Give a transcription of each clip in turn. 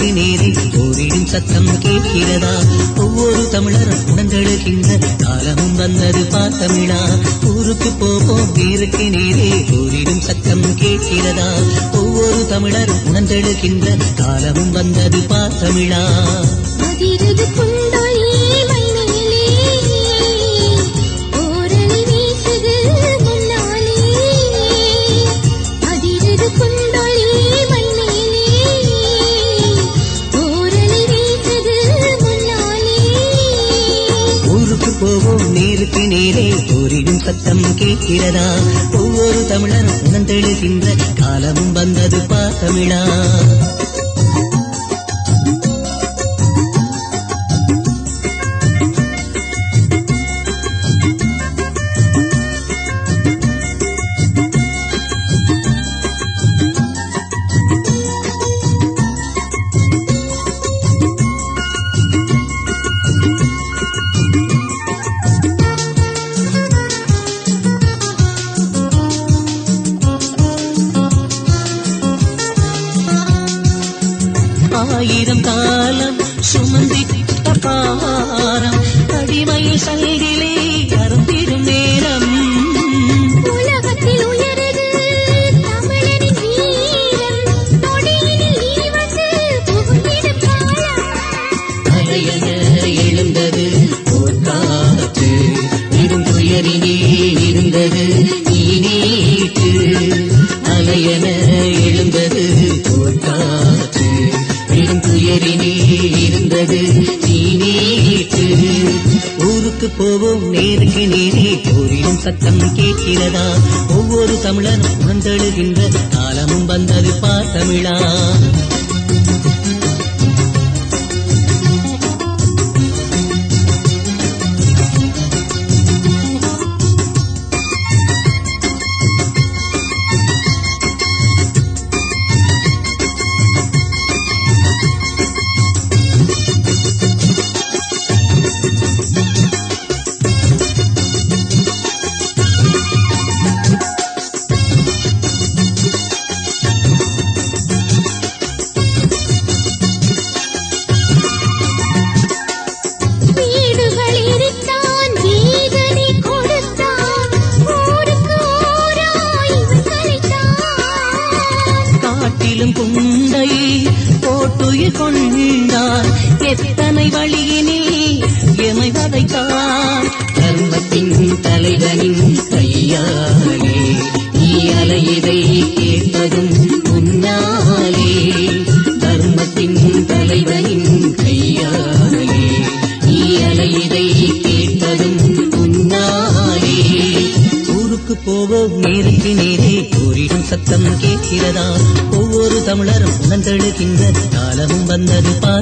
களத்து நேரே போரிடும் சத்தம் கேட்கிறதா? ஒவ்வொரு தமிழரும் உணர்ந்தெழுகின்ற காலமும் வந்தது பார்த்தமிழா ஊருக்கு போவோம் வீருக்கு நேரே போரிடும் சத்தம் கேட்கிறதா? ஒவ்வொரு தமிழரும் உணர்ந்தெழுகின்ற காலமும் வந்தது பார்த்தமிழா சத்தம் கேட்கிறதா? ஒவ்வொரு தமிழரும் உணர்ந்தெழுகின்ற காலமும் வந்தது பா தமிழா சங்கிலே சத்தம் கேட்கிறதா? ஒவ்வொரு தமிழனும் உணர்ந்தெழுகின்ற காலமும் வந்தது பா தமிழா. seguir con ஊருக்கு போவோம் நேருக்கு நேரே ஊரிடும் சத்தம் கேட்கிறதா? ஒவ்வொரு தமிழரும் உணர்ந்தெழுகின்ற காலமும் வந்தது பா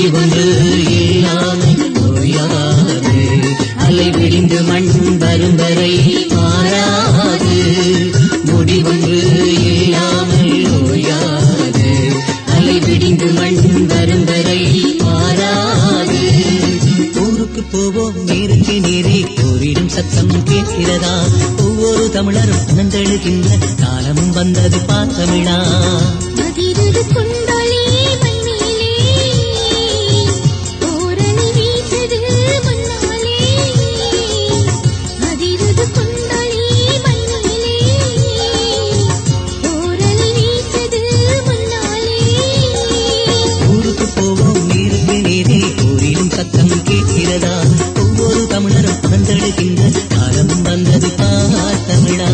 முடிவொன்று இல்லாமல் ஓயாது அலை விடிந்து மண் வரும் வரை மாறாது. முடிவொன்று இல்லாமல் ஓயாது அலை விடிந்து மண் வரும் வரை மாறாது. ஊருக்கு போவோம் நேருக்கு நேரே. போரிடும் சத்தம் கேட்கிறதா? ஒவ்வொரு தமிழரும் நந்தெழுகின்ற காலமும் வந்தது பார்த்தமிழா விடுகின்ற காலம் வந்தது பார்த்தமிழா